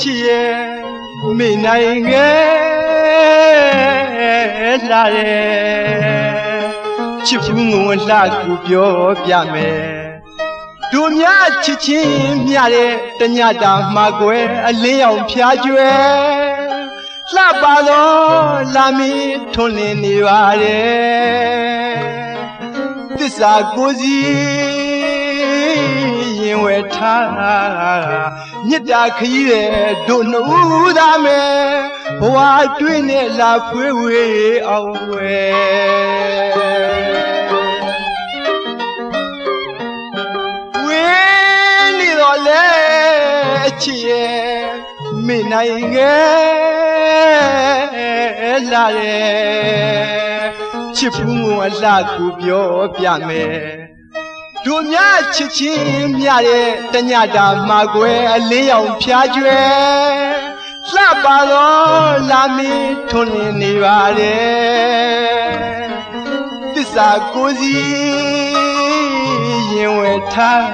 ချစ်ရဲ့မိနိုင်ငယ်လာရဲ့ချစ်ဘူးငုံလှကူပြောပြမယ်တို့များချစ်ချင်းမြတဲ့တညတာမှာကွယ်အလင်းရောင်ဖျားကျွဲလှပါတော့လာမီထွန်းလင်းနေပါရဲ့သစ္စာကိုစီရ င်ဝဲထားမြစ်တာခရီးတဲ့တို့နှုတ်သားမယ်ဘဝတွင်းနဲ့လာဖွေးဝေးအောင်ဝဲဝင်းနေတော့လေအချစ်ရဲ့မိနိုင်ငယ်လာရဲ့ချစ်ဖူးငုံအလှကူပြောပြမယ် တို့များချစ်ချင်းမြတဲ့တညတာမှာကွယ်အလင်းရောင်ဖျားကျွဲလှပါတော့လာမင်းထွန်းလင်းနေပါလေသစ္စာကိုစီရင်ဝဲထား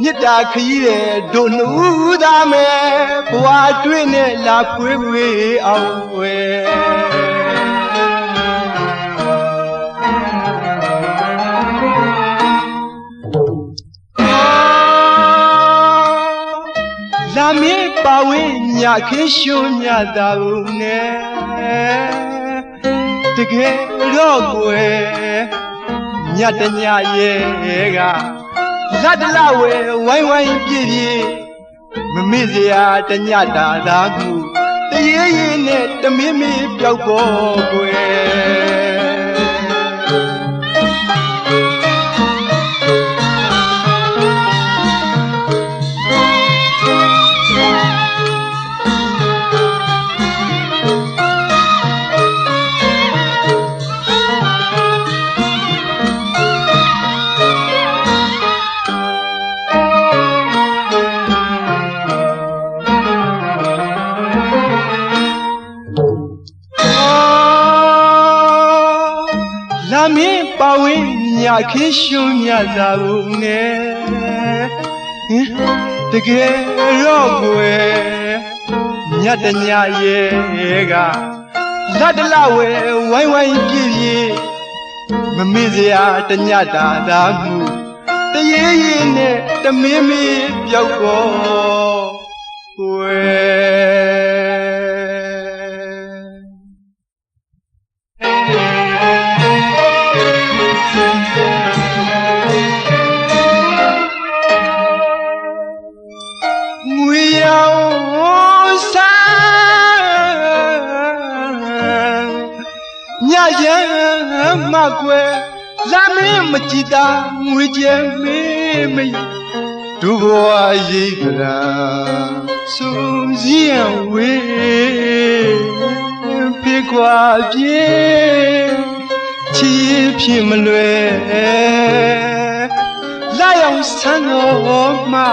မြစ်တာခရီးတဲ့တို့နှူးသားမယ်ဘဝတွင်းနဲ့လာဖွေးဖွေးအောင်ဝဲ ပါဝင်းညခင်းရှုံညတာဘူးနဲ့တကယ်တော့ကွယ်ညတညရဲ့ကလတ်တလဝဲဝိုင်းဝိုင်းပြည့်ပြည့်မမေ့စရာတညတာသာမှုတရေရေနဲ့တမင်းမင်းပြောက်ပေါ်ကွယ် ခင်းရှုံညသာဘူးနဲ့ဟင်တကယ်တော့ကွယ်ညတညရဲ့ကလတ်တလဝဲဝိုင်းဝိုင်းပြည့်ပြည့်မမေ့စရာတညတာသာမှုတရေရေနဲ့တမင်းမင်းပြောက်ပေါ်ကွယ် မ်းမကွယ်လာမင်းမကြည်တာငွေကျဲမေးမယဒုဘဝရိတ်ကရာစုံစည်းရန်ဝေးဖေကွာပြေချီးဖြစ်မလွယ်လာရောက်ဆန်းတော်မှာ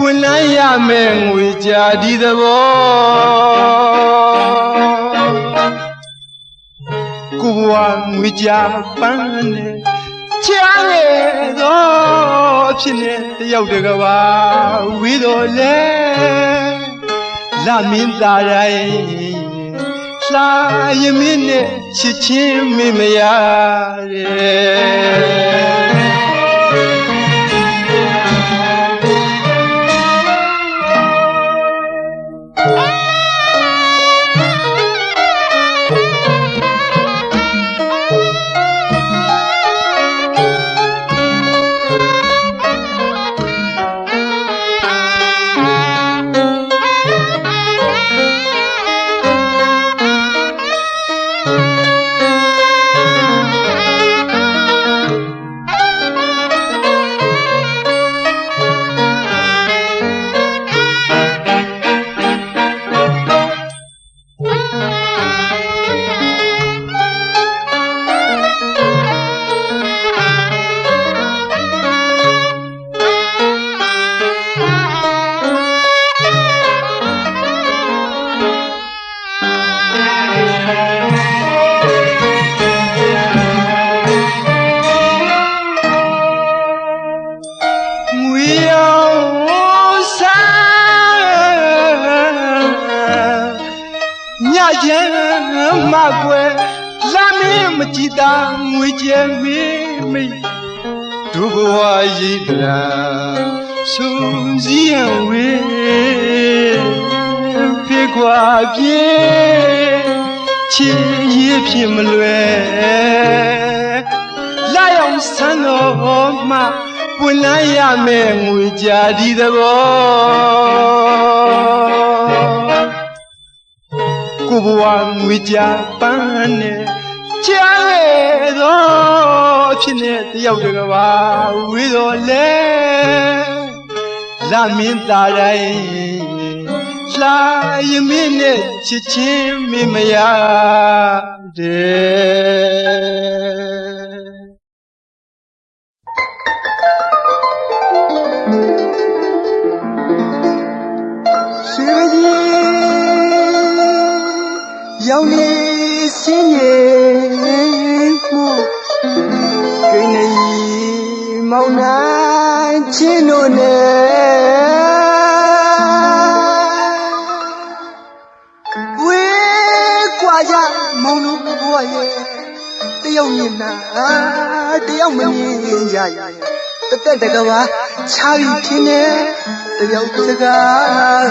ဝင်လန်းရမယ်ငွေကြဒီသဘော ကိုဘဝငွေကြပန်းနဲ့ချားရဲ့တော့ဖြစ်နေတယောက်တကဘာဝီတော်လဲလာမင်းသားတိုင်းလာရမင်းနဲ့ချစ်ချင်းမင်းမရတဲ့ ချီရဖြစ်မလွယ်လာရောက်ဆန်းတော်မှပွင့်လန်းရမယ်ငွေကြဒီသဘောကိုဘဝငွေကြပန်းနဲ့ချားရဲ့တော့ဖြစ်နေတယောက်တကဘာဝေးတော်လဲလာမင်းသားတိုင်း လှယမင်းနဲ့ချစ်ချင်းမမရတဲ့ရွှေကြီးရောင်နေစင်းရဲ့မှုကိနေမောင်နှံချင်းတို့နဲ့ တယောက်မမြင်ကြရဲ့တသက်တကဘာချာပြီးခင်းနေတယောက်စကား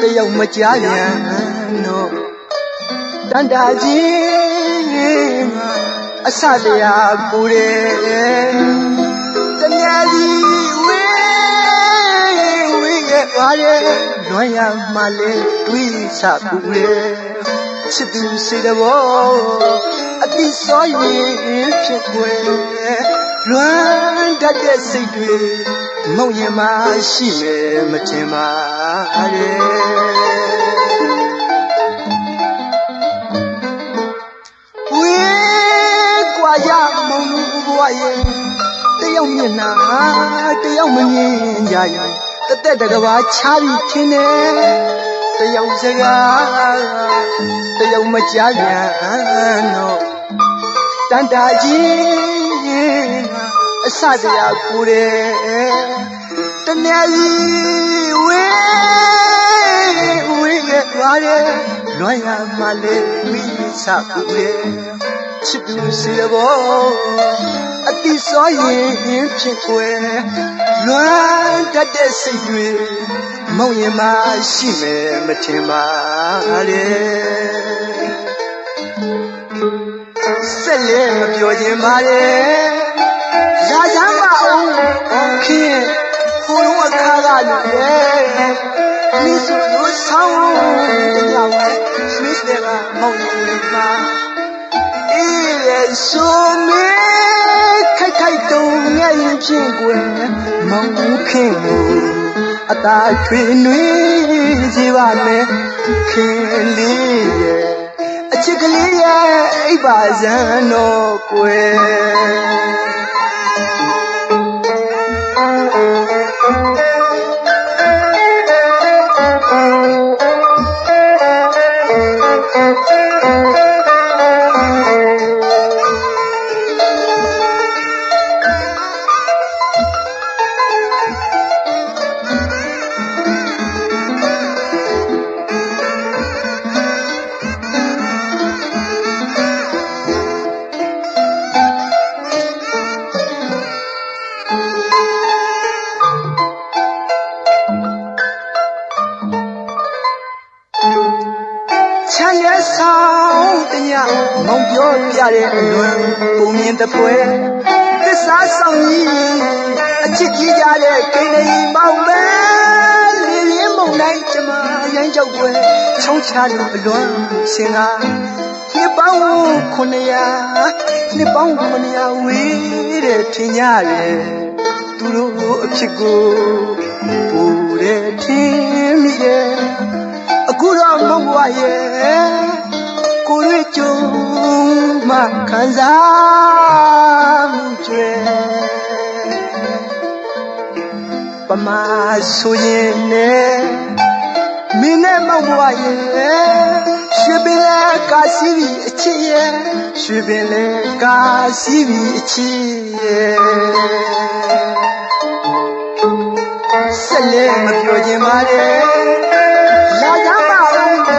တယောက်မကြားပြန်တော့တန်တာကြီးအစတရားပူတယ်တမြာကြီးဝေးဝေးရဲ့ပါရဲ့လွန်ရမှလဲတွေးချပူတယ်ချစ်သူစေတဘောအ တိစောရင်ဖြစ်ွယ်လွမ်းတတ်တဲ့စိတ်တွေမုံရင်မရှိမယ်မထင်ပါရဲ့ဝေးကွာရမုံလူဘွားရဲ့တယောက်မျက်နှာတယောက်မမြင်ကြရင်တသက်တကဘာချားပြီးချင်းတယ်တယောက်စကားတယောက်မကြားပြန် တော့တန်တာကြီးအစတရားကိုယ်တယ်တနည်းကြီးဝေးဝေးခဲ့သွားတယ်လွမ်းရမှလေမိချပူတယ်ချစ်သူစီရဘောအတိစောရင်ဖြစ်ွယ်လွမ်းတတ်တဲ့စိတ်တွေမုံရင်မှရှိမယ်မထင်ပါလေ လက်မပြောခြင်းပါလေရာချမ်းမအောင်ခင်ဟိုလုံးအခါကလူရဲ့မိစုတို့ဆောင်းတရားဝဲမစ်တဲ့ကမောင်ရင်မှာအေးရဲ့ဆိုမေခိုက်ခိုက်တုံငဲ့ရင်ဖြင့်ကွယ်မောင်ခင်ကိုအသာထွေနှွေးစေပါမယ်ခင်လေးရဲ့အ ချစ်ကလေးရဲ့အိပ်ပါစံတော့ကွယ် အလွန်စင်ကားနှစ်ပေါင်း900နှစ်ပေါင်း900ဝေးတဲ့ထင်ရတယ်သူတို့အဖြစ်ကိုပူတဲ့ထင်မိတယ်အခုတော့မဟုတ်ပါရဲ့ကိုရွေးကြုံမှခံစားမှုကျွဲပမာဆိုရင်နဲ့ မင်းနဲ့မောင်ဘွားရဲ့ရွှေပင်လဲကာစီးပြီးအချစ်ရဲ့ရွှေပင်လဲကာစီးပြီးအချစ်ရဲ့ဆက်လဲမပြောခြင်းပါတဲ့လာကြပါဦးဒီ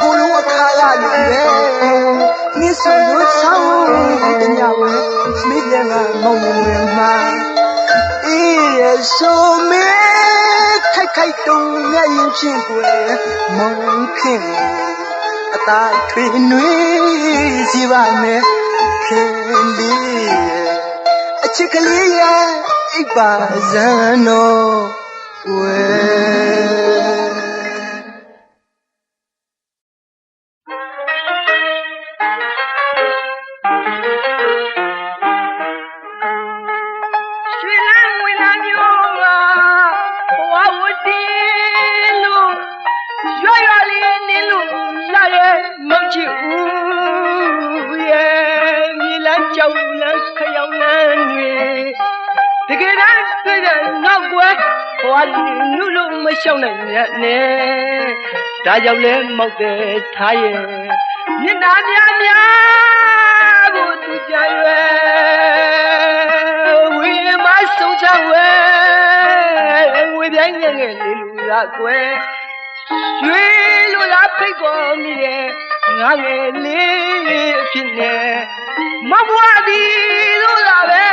ကိုလုံးအခါရလို့ပဲနစ်ဆိုလို့ချောင်းညဝဲမိတဲ့ကမောင်ဝင်မှာအေးရဲ့ဆို ခိုက်တုံမြတ်ရင်ဖြင့်ကွယ်မုန်းခင်အသာထွေနှွေးစီပါမယ်ခင်လေးရဲ့အချစ်ကလေးရဲ့အိပ်ပါဇန်တော်ဝဲ ဝတီနုလို့မရှောင်နိုင်ရနဲ့ဒါကြောင့်လဲမောက်တဲ့ထားရဲ့မျက်နှာများများကိုသူကြရွယ်ဝိမဆုံးချဝဲဝေပြိုင်းငယ်ငယ်လေးလူလာကွယ်ရွှေလူလာဖိတ်ကောမိရဲ့ငါငယ်လေးအဖြစ်နဲ့မဘွားသည်လို့လာပဲ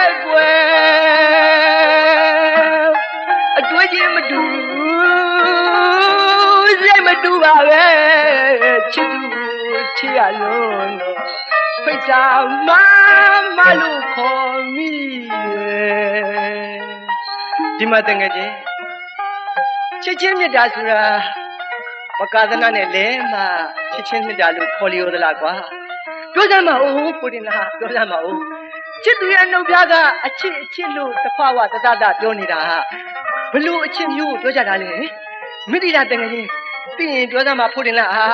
ဖိတ်စာမမလို့ခေါ်မိရဲ့ဒီမှာတငယ်ချင်းချစ်ချင်းမြတ်တာဆိုတာပကာသနာနဲ့လဲမှချစ်ချင်းမြတ်တာလို့ခေါ်လျော်သလားကွာပြောစမ်းမအောင်ကိုတင်လားပြောစမ်းမအောင်ချစ်သူရဲ့နှုတ်ပြားကအချစ်အချစ်လို့တစ်ခွာဝတတတပြောနေတာဟာဘလို့အချစ်မျိုးကိုပြောကြတာလဲမိတိတာတငယ်ချင်းပြီးရင်ပြောစမ်းမဖို့တင်လားအာ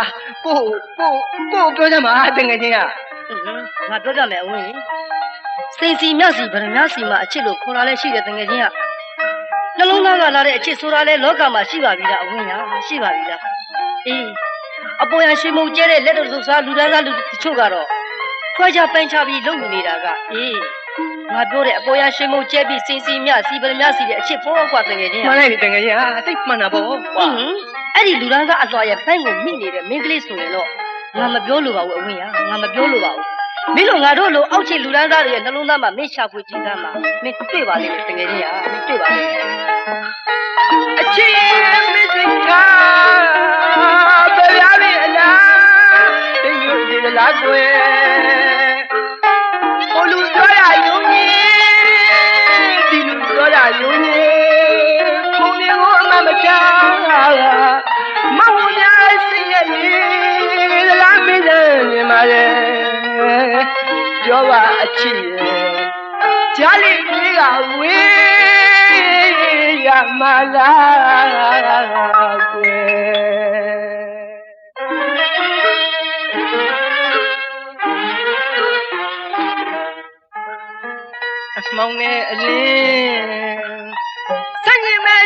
ကိုကိုကိုပြောစမ်းမတငယ်ချင်းကဟွန်း ငါပြောပြမယ်အဝင်းစိန်စီမြစီဗရမစီမှာအချစ်လို့ခေါ်လာလဲရှိတဲ့တငယ်ချင်းကနှလုံးသားကလာတဲ့အချစ်ဆိုတာလဲလောကမှာရှိပါပြီလားအဝင်းညာရှိပါပြီလားအေးအပေါ်ရရှင်မုံကျဲတဲ့လက်တော်စုစားလူသားသားလူတချို့ကတော့ခွဲခြားပိုင်းခြားပြီးလုပ်နေနေတာကအေးငါပြောတဲ့အပေါ်ရရှင်မုံကျဲပြီးစိန်စီမြစီဗရမစီတဲ့အချစ်ပေါ်ကွာတငယ်ချင်းမှကန်လိုက်ပြီတကယ်ကြီးဟာတိတ်မှန်တာပေါ့ဟွကွာန်းအဲ့ဒီလူသားသားအစွာရဲ့ဘိုင်းကိုမိနေတဲ့မင်းကလေးဆိုရင်တော့ ငါမပြောလို့ပါဘူးအဝင်းညာငါမပြောလို့ပါဘူးမင်းတို့ငါတို့လိုအောက်ခြေလူသားသားတွေရဲ့နှလုံးသားမှာမင်းရှာဖွေကြည့်သားမှာမင်းတွေ့ပါလိမ့်မယ်တကယ်ကြီးဟာမင်းတွေ့ပါလိမ့်မယ်အချင်းမစကား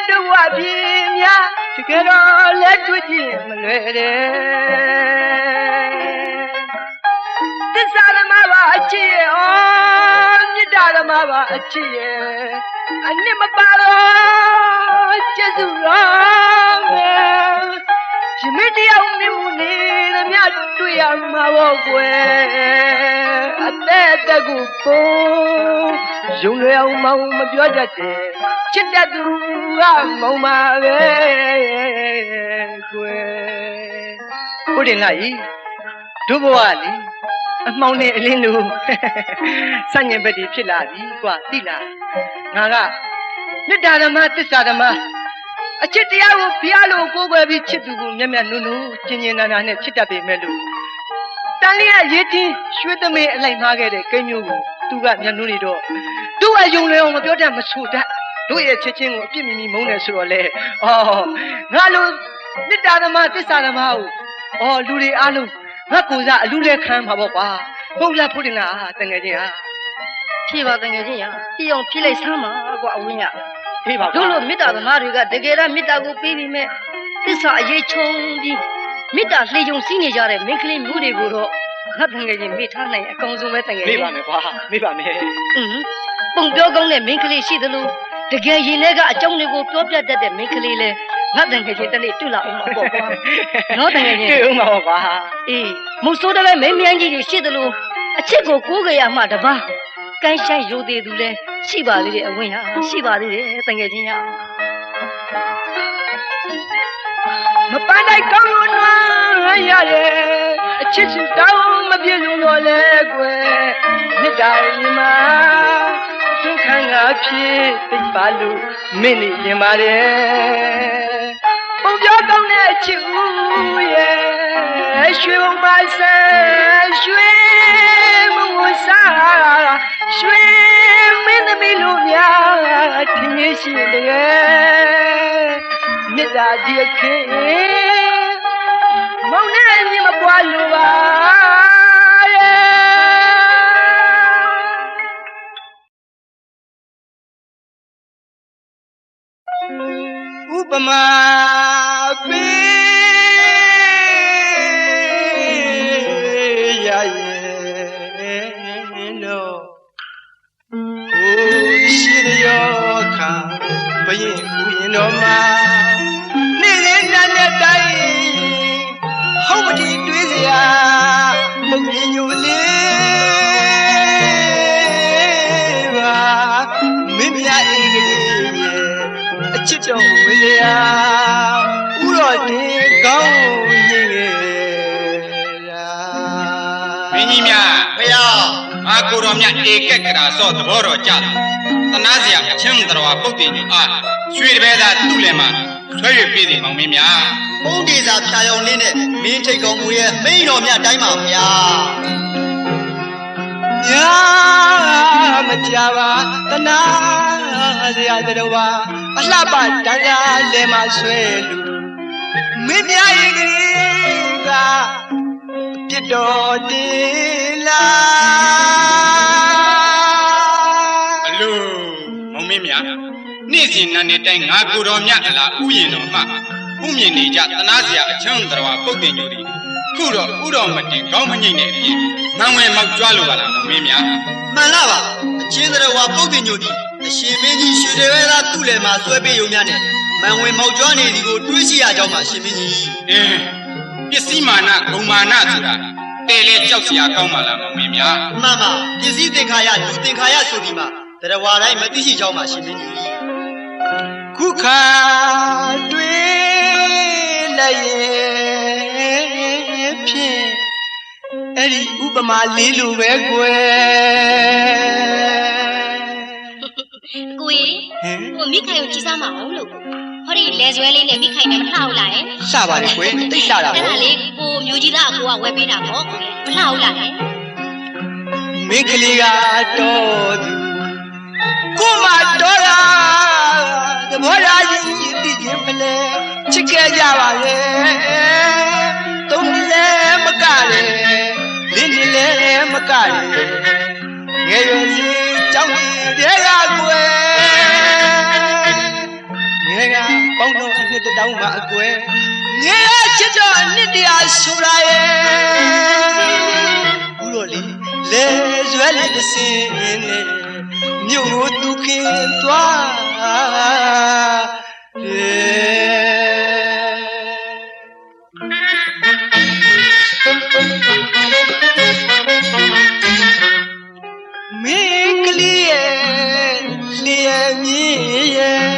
တို့ဝပြင်းများတကယ်တော့လက်တွေ့ကြည့်မလွယ်တဲ့သစ္စာဓမ္မပါအချစ်ရဲ့ဩမေတ္တာဓမ္မပါအချစ်ရဲ့အနှစ်မပါတော့ကျေစုတော်မယ် ရမင်းတယောက်မြင်မှုနေသမျှတွေ့ရမှာပေါ့ကွယ်အသက်အသက်ကိုပုံရုံလွယ်အောင်မောင်မပြောတတ်တယ်ချစ်တတ်သူကမောင်ပါပဲကွယ်ဟုတ်တယ်လားဤတို့ဘဝလေအမောင်နဲ့အလင်းလို့စัญญဘက်တွေဖြစ်လာပြီကွာသိလားငါကမေတ္တာဓမ္မသစ္စာဓမ္မ အချစ်တရားကိုဘုရားလိုကိုးကွယ်ပြီးချစ်သူကိုမျက်မျက်နှုံနှုံကျင်ကျင်နာနာနဲ့ချစ်တတ်ပေမဲ့လို့တန်လျက်ရေးချင်းရွှေသမင်းအလိုက်မှားခဲ့တဲ့ကိန်းမျိုးကိုသူကမျက်နှုံးနေတော့သူ့အယုံလဲအောင်မပြောတတ်မဆိုတတ်တို့ရဲ့ချစ်ချင်းကိုအပြစ်မီမီမုန်းတယ်ဆိုတော့လေအော်ငါလိုမေတ္တာဓမ္မသစ္စာဓမ္မကိုအော်လူတွေအားလုံးငါကိုယ်စားအလူလဲခံမှာပေါ့ကွာဟုတ်လားဖို့တင်လားတငယ်ချင်းဟာဖြေပါတကယ်ချင်းရပြအောင်ဖြေလိုက်စမ်းပါကွာအဝင်းရ အေးပါကွာတို့လိုမေတ္တာသမားတွေကတကယ်တော့မေတ္တာကိုပေးပြီးမဲ့သစ္စာအရေးချုံပြီးမေတ္တာလှေကြုံစီးနေကြတဲ့မိန်းကလေးမျိုးတွေကိုတော့ငါတကယ်ချင်းမေ့ထားနိုင်အကောင်ဆုံးပဲတကယ်မေ့ချင်းပါမယ်ကွာမေ့ပါမယ်อืมပုံပြောကောင်းတဲ့မိန်းကလေးရှိသလိုတကယ်ရင်ထဲကအကြောင်းတွေကိုပြောပြတတ်တဲ့မိန်းကလေးလဲငါတကယ်ချင်းတနေ့တွေ့လာအောင်မှာပေါ့ကွာနော်တကယ်ချင်းတွေ့ဦးမှာပေါ့ကွာအေးမုတ်ဆိုးတဲ့ပဲမင်းမြိုင်းကြီးတွေရှိသလိုအချစ်ကိုကိုးကြရမှတပါ ကိုင်းဆိုင်ရိုသေးသူလဲရှိပါသေးတယ်အဝင်းဟာရှိပါသေးတယ်တကယ်ချင်းရမပန်းတိုင်းကောင်းလို့နွမ်းရတယ်အချစ်စုတောင်းမပြည့်စုံတော့လေကွယ်မြတ်တာရင်မှာသင်ခံငါဖြစ်သိပါလို့မင်းနေရင်ပါတယ်ပုံပြောကောင်းတဲ့အချစ်ဦးရဲ့ရွှေဘုံပါဆန်ရွှေမဝစား ရွှေမင်းသမီးလူများထင်ရှိတယ်မြတ်တာဒီခင်မောင်နဲ့ညီမပွားလို့ပါရဲ့ဥပမာ ဘရင်ဥယင်တော်မှာနေ့လေးနတ်နဲ့တိုင်းဟောင်းမတီတွေးစရာမုတ်ရင်ညိုလေးပါမင်းမြအိမ်ကလေးရဲ့အချစ်တော်ဝင်ရာဥတော်တင်ကောင်းရင်ငယ်ရာမင်းကြီးများဖျားငါကိုတော်မြတ်ဧကက်ကရာစော့သဘောတော်ကြတယ် တနာစရာအချင်းတော်ပုတ်တင်ကြီးအားရွှေတပည့်သားသူ့လည်းမှာဆွဲရပြည့်စီမောင်မင်းများပုံးဒေစာဖြာယောင်လေးနဲ့မင်းထိတ်ကောင်မူရဲ့မိန်တော်မြတ်တိုင်းပါဗျာညာမကြပါတနာစရာတော်ပါအလှပတန်ရာလဲမဆွဲလူမင်းများရဲ့ကလေးကအပြစ်တော်တင်လာ နေ့စဉ်နာနေတိုင်းငါကိုတော်မြတ်အလားဥယျင်တော်မှဥမြင်နေကြတနာစရာအချင်းတော်ပုတ်တင်ကြီးသည်ခုတော့ဥတော်မတင်ကောင်းမငိမ့်တဲ့အပြင်မန်ဝဲမောက်ကြွားလိုပါလားမောင်မင်းများမှန်လားပါအချင်းတော်ဝါပုတ်တင်ညိုသည်အရှင်မင်းကြီးရွှေတွေပဲသားသူ့လည်းမှာဆွဲပေးယုံများနဲ့မန်ဝင်မောက်ကျွမ်းနေသည်ကိုတွေးရှိရကြောင်းပါရှင်မင်းကြီးအင်းပစ္စည်းမာနဂုံမာနဆိုတာတဲလေကြောက်စရာကောင်းပါလားမောင်မင်းများမှန်ပါပစ္စည်းသင်္ခါရလူသင်္ခါရဆိုဒီမှာတရားဝါတိုင်းမသိရှိကြောင်းပါရှင်မင်းကြီး ခုခါတွေ့လည်းရဲ့ဖြင့်အဲ့ဒီဥပမာလေးလိုပဲကွယ်ကိုကြီးဟင်ကိုမိခိုင်ကိုကြည့်စားမအောင်လို့ဟောဒီလဲဇွဲလေးနဲ့မိခိုင်နဲ့မလှဘူးလားဟဲ့လှပါလေကွယ်တိတ်လှတာအဲ့ပေါ့ဒါလေးကိုမျိုးကြီးသားအကိုကဝယ်ပေးတာပေါ့ကိုကြီးမလှဘူးလားဟဲ့မင်းကလေးကတော့သူကိုမတော် တာသဘောထားကြီးသိခြင်းမလဲချစ်ခဲ့ကြပါလေသုံးနှစ်လည်းမကလည်းလေးနှစ်လည်းမကလည်းငယ်ရွယ်စီကြောင်းကြီးတွေကကွယ်ငယ်ကပေါင်းတော့အနှစ်တစ်တောင်းမှအကွယ်ငယ်ရချစ်တော့အနှစ်တရာဆိုတာရဲ့ဘူးတော့လေလေရွယ်လေးတစ်စင်းနဲ့မြို့ကိုသူခင်သွား တယ်မင်းကလေးရဲ့လျက်မြည်ရဲ့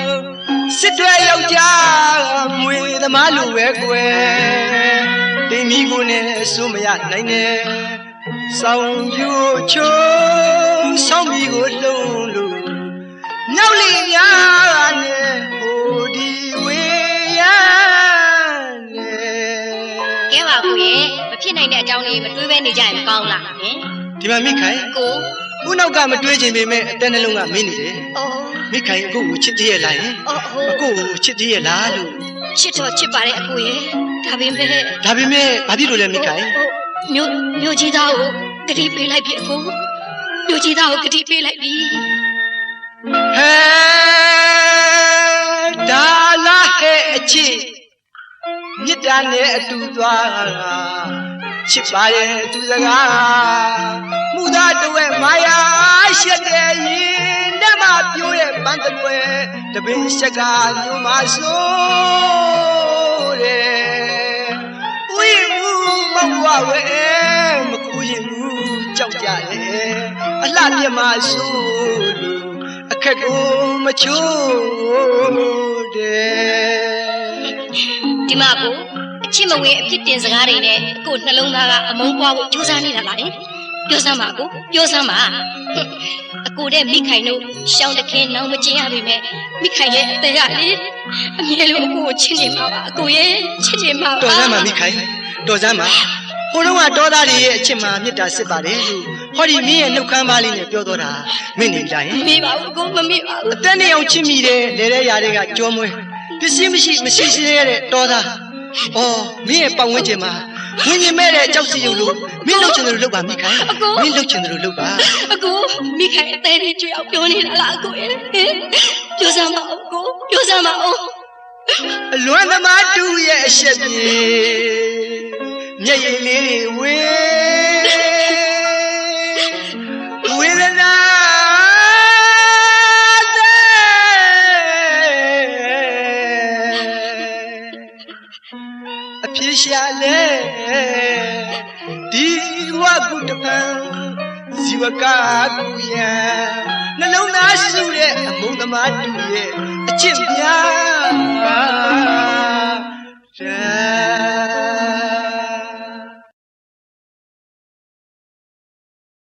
စစ်တွေယောက်ျားမွေသမားလိုပဲကွယ်တိမ်မီကိုနဲ့ဆိုမရနိုင်နဲ့ဆောင်းပြိုချိုးဆောင်းမီကိုလှုံလို့ မြောက်လီများနဲ့ဟိုဒီဝေးရနဲ့ကဲပါကိုကြီးမဖြစ်နိုင်တဲ့အကြောင်းလေးမတွေးပဲနေကြရင်မကောင်းလားဟင်ဒီမှာမိခိုင်ကိုခုနောက်ကမတွေးခြင်းပေမဲ့အတက်နှလုံးကမင်းနေတယ်အော်မိခိုင်အခုကိုချစ်သေးရဲ့လားယင်အော်ဟိုအခုကိုချစ်သေးရဲ့လားလို့ချစ်တော့ချစ်ပါတယ်အကိုကြီးဒါပေမဲ့ဒါပေမဲ့ဘာဖြစ်လို့လဲမိခိုင်ဟိုမျိုးမျိုးကြီးသားကိုဂတိပေးလိုက်ပြီအကိုမျိုးကြီးသားကိုဂတိပေးလိုက်ပြီ ဟဲဒါလာဟဲအချစ်မြစ်တာနဲ့အတူသွားချစ်ပါရဲ့သူစကားမှုသားတဝဲမာယာရှက်တဲ့ရင်ဓမ္မပြိုးတဲ့ပန်းတကွယ်တပင်ရှက်ကမျိုးမဆိုးတဲ့ဥယျာဉ်မှုမဟုတ်ဝဲမကူရင်ဘူးကြောက်ကြတယ်အလှမြတ်မဆိုးလို့အ ခက်ကိုမချိုးတယ်ဒီမှာကိုအချစ်မဝင်အဖြစ်တင်စကားတွေနဲ့ကိုနှလုံးသားကအမုန်းပွားဖို့ကြိုးစားနေတာလားဟင်ပြောစမ်းပါကိုပြောစမ်းပါဟွန်းအကိုတဲ့မိခိုင်တို့ရှောင်းတခင်နောင်မကျင်ရပါပဲမိခိုင်ရဲ့အသေးကလေအမြဲလို့အကိုကိုချစ်နေမှာပါအကိုရဲ့ချစ်နေမှာပါတော်စမ်းပါမိခိုင်တော်စမ်းပါဟိုတော့ကဒေါသတွေရဲ့အချစ်မှာမေတ္တာစစ်ပါတယ်လို့ ဟောဒီမင်းရဲ့နှုတ်ခမ်းပါလေးနဲ့ပြောတော့တာမင်းနေကြရင်မမေ့ပါဘူးအကိုမမေ့ပါဘူးအသက်နဲ့အောင်ချစ်မိတယ်လေတဲ့ຢာတွေကကြောမွဲပစ္စည်းမရှိမရှိရှိရတဲ့တော်သားအော်မင်းရဲ့ပတ်ဝန်းကျင်မှာဝင်းရင်မဲ့တဲ့ကြောက်စီရုံလို့မင်းလှုပ်ချင်တယ်လို့လှုပ်ပါမိခိုင်မင်းလှုပ်ချင်တယ်လို့လှုပ်ပါအကိုမိခိုင်အသေးလေးကြွအောင်ပြောနေတာလားအကိုရဲ့ဟင်ပြောစမ်းပါဦးကိုပြောစမ်းပါဦးအလွမ်းသမားတူရဲ့အရှက်ပြေမျက်ရည်လေးတွေဝေဝေ ဝကာကူယံနှလုံးသားစုတဲ့အမုန်းသမားတူရဲ့အချစ်များ Yeah.